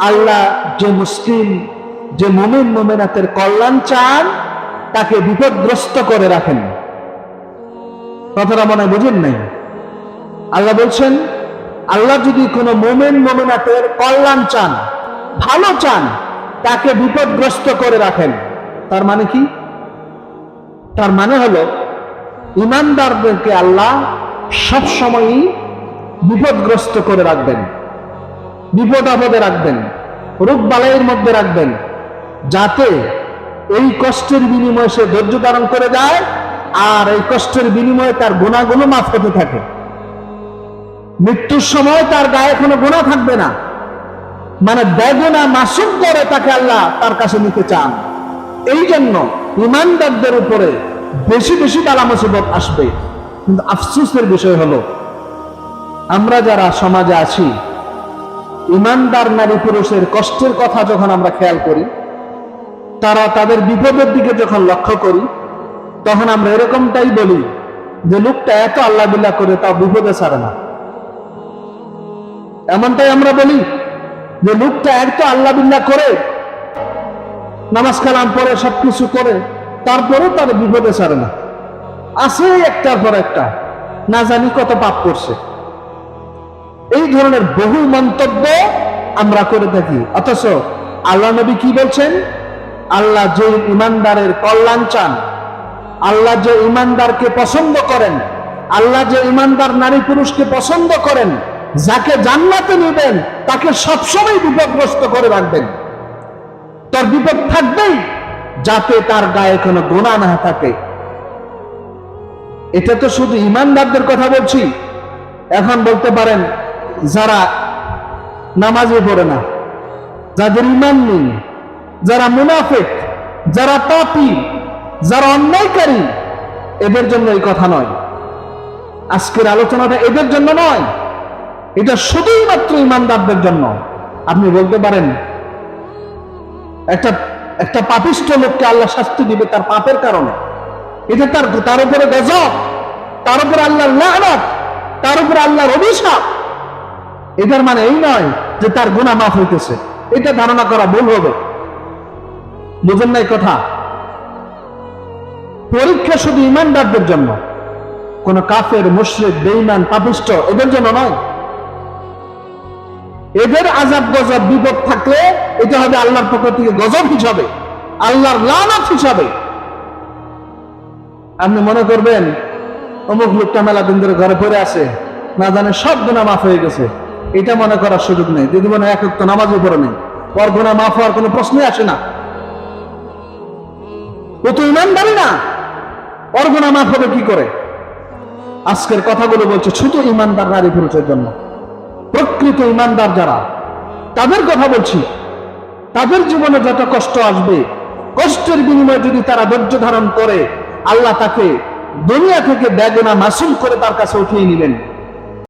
আল্লাহ যে মুসলিম, যে মোমেন মোমেনাতের কল্যাণ চান, তাকে বিপদগ্রস্ত করে রাখেন। কথাটা মনে বুঝেন নাই? আল্লাহ বলছেন, আল্লাহ যদি কোনো মোমেন মোমেনাতের কল্যাণ চান, ভালো চান, তাকে বিপদগ্রস্ত করে রাখেন। তার মানে কি? তার মানে হলো, ইমানদারদেরকে আল্লাহ সব সময়ই বিপদগ্রস্ত করে রাখবেন। বিপদ আপদে রাখবেন রোগ বালাইয়ের মধ্যে রাখবেন, যাতে এই কষ্টের বিনিময়ে সে ধৈর্য ধারণ করে যায় আর এই কষ্টের বিনিময়ে তার গুণাগুলো মাফ হতে থাকে। মৃত্যুর সময় তার গায়ে কোনো গুণা থাকবে না। মানে বেগুনা মাসুম করে তাকে আল্লাহ তার কাছে নিতে চান। এই জন্য ইমানদারদের উপরে বেশি বেশি তালা মুসিবত আসবে। কিন্তু আফসুসের বিষয় হলো, আমরা যারা সমাজে আছি ইমানদার নারী পুরুষের কষ্টের কথা যখন আমরা খেয়াল করি, তারা তাদের বিপদের দিকে যখন লক্ষ্য করি, তখন আমরা এরকমটাই বলি যে লোকটা এত আল্লাহ করে তা বিপদে ছাড়ে না। এমনটাই আমরা বলি যে লোকটা এত আল্লাহ বিল্লাহ করে, নামাজ কালাম পরে সবকিছু করে, তারপরেও তার বিপদে ছাড়ে না। আছে একটার পর একটা, না জানি কত পাপ করছে। এই ধরনের বহু মন্তব্য আমরা করে থাকি। অথচ আল্লাহ নবী কি বলছেন? আল্লাহ যে ইমানদারের কল্যাণ চান, আল্লাহ যে ইমানদারকে পছন্দ করেন, আল্লাহ যে ইমানদার নারী পুরুষকে পছন্দ করেন, যাকে জান্নাতে নেবেন, তাকে সবসময় বিপদগ্রস্ত করে রাখবেন। তার বিপদ থাকবেই যাতে তার গায়ে কোনো গোনা না থাকে। এটা তো শুধু ইমানদারদের কথা বলছি। এখন বলতে পারেন যারা নামাজে পড়ে না, যাদের ইমান নেই, যারা মুনাফেক, যারা পাপি, যারা অন্যায়কারী, এদের জন্য এই কথা নয়। আজকের আলোচনাটা এদের জন্য নয়, এটা শুধুই মাত্র ইমানদারদের জন্য। আপনি বলতে পারেন, একটা একটা পাপিষ্ট লোককে আল্লাহ শাস্তি দিবে তার পাপের কারণে। এটা তার তার উপরে গজব, তার উপরে আল্লাহর লানত, তার উপরে আল্লাহর অভিশাপ। এটার মানে এই নয় যে তার গুণা মাফ হইতেছে। এটা ধারণা করা ভুল হবে। বুঝেন নাই কথা? পরীক্ষা শুধু ইমানদারদের জন্য। কোন কাফের, মুশ্রিক বেইমান পাপিষ্ট, এদের জন্য নয়। এদের আজাব গজব বিপদ থাকলে এটা হবে আল্লাহর পক্ষ থেকে গজব হিসাবে, আল্লাহর লানত হিসাবে। আপনি মনে করবেন, অমুক লোকটা মেলা দিন ধরে ঘরে পড়ে আছে, না জানে সব গুণা মাফ হয়ে গেছে। এটা মনে করার সুযোগ নেই। যদি মনে এক তো নামাজও পড়ে নেই ওর গুণা মাফ হওয়ার কোনো প্রশ্নই আসে না। ও তো ইমানদারি না। ওর গুণা মাফ হবে কি করে? আজকের কথাগুলো বলছে শুধু ইমানদার নারী পুরুষের জন্য। প্রকৃত ইমানদার যারা, তাদের কথা বলছি। তাদের জীবনে যত কষ্ট আসবে, কষ্টের বিনিময়ে যদি তারা ধৈর্য ধারণ করে, আল্লাহ তাকে দুনিয়া থেকে বেগুনা মাসুম করে তার কাছে উঠিয়ে নিলেন।